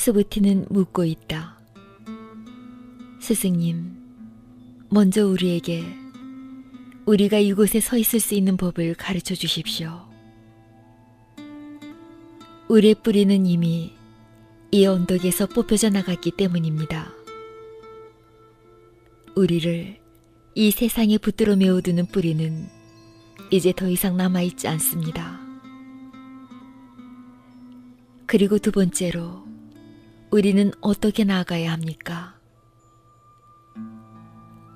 수부티는 묻고 있다. 스승님, 먼저 우리에게 우리가 이곳에 서 있을 수 있는 법을 가르쳐 주십시오. 우리의 뿌리는 이미 이 언덕에서 뽑혀져 나갔기 때문입니다. 우리를 이 세상에 붙들어 메워두는 뿌리는 이제 더 이상 남아있지 않습니다. 그리고 두 번째로 우리는 어떻게 나아가야 합니까?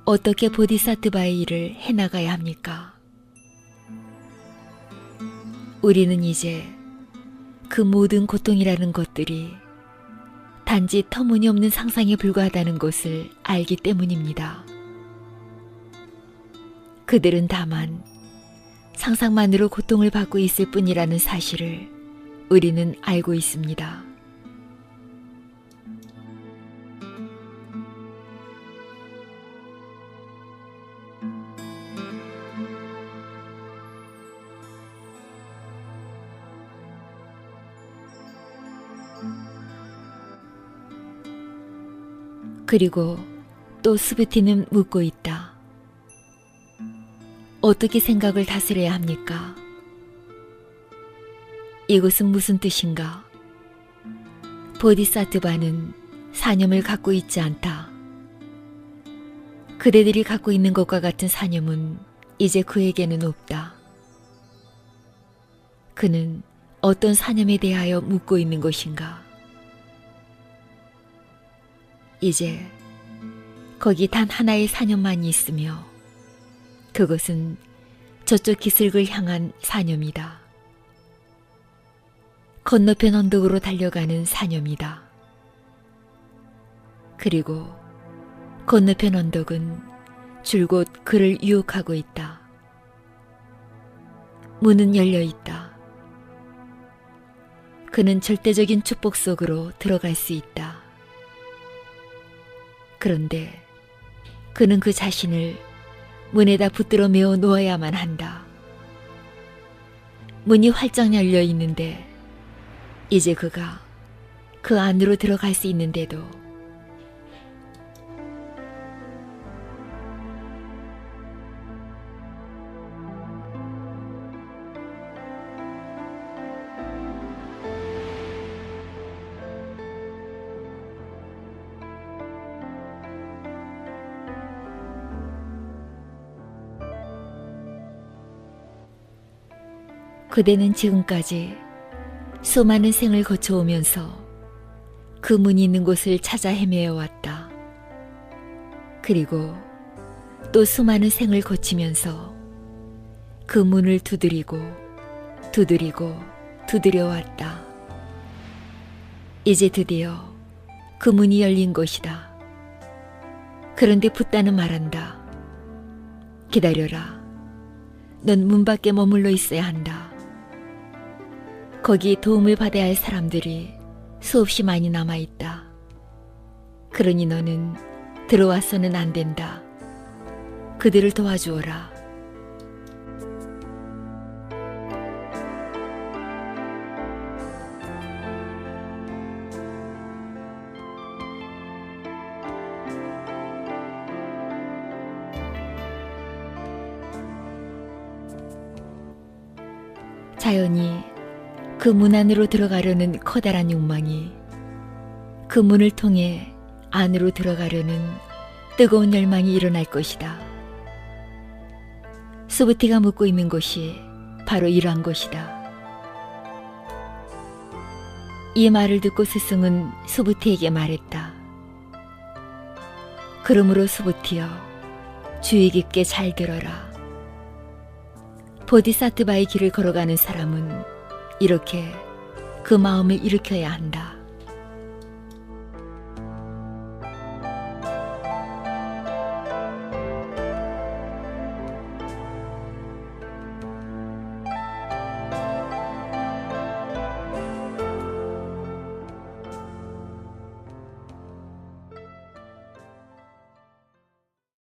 어떻게 보디사트바의 일을 해나가야 합니까? 우리는 이제 그 모든 고통이라는 것들이 단지 터무니없는 상상에 불과하다는 것을 알기 때문입니다. 그들은 다만 상상만으로 고통을 받고 있을 뿐이라는 사실을 우리는 알고 있습니다. 그리고 또 스부티는 묻고 있다. 어떻게 생각을 다스려야 합니까? 이것은 무슨 뜻인가? 보디사트바는 사념을 갖고 있지 않다. 그대들이 갖고 있는 것과 같은 사념은 이제 그에게는 없다. 그는 어떤 사념에 대하여 묻고 있는 것인가? 이제 거기 단 하나의 사념만이 있으며 그것은 저쪽 기슭을 향한 사념이다. 건너편 언덕으로 달려가는 사념이다. 그리고 건너편 언덕은 줄곧 그를 유혹하고 있다. 문은 열려 있다. 그는 절대적인 축복 속으로 들어갈 수 있다. 그런데 그는 그 자신을 문에다 붙들어 메어 놓아야만 한다. 문이 활짝 열려 있는데 이제 그가 그 안으로 들어갈 수 있는데도 그대는 지금까지 수많은 생을 거쳐오면서 그 문이 있는 곳을 찾아 헤매어 왔다. 그리고 또 수많은 생을 거치면서 그 문을 두드리고 두드리고 두드려 왔다. 이제 드디어 그 문이 열린 것이다. 그런데 붓다는 말한다. 기다려라. 넌 문 밖에 머물러 있어야 한다. 거기 도움을 받아야 할 사람들이 수없이 많이 남아 있다. 그러니 너는 들어와서는 안 된다. 그들을 도와주어라. 자연히 그 문 안으로 들어가려는 커다란 욕망이 그 문을 통해 안으로 들어가려는 뜨거운 열망이 일어날 것이다. 수부티가 묻고 있는 것이 바로 이러한 것이다. 이 말을 듣고 스승은 수부티에게 말했다. 그러므로 수부티여 주의 깊게 잘 들어라. 보디사트바의 길을 걸어가는 사람은 이렇게 그 마음을 일으켜야 한다.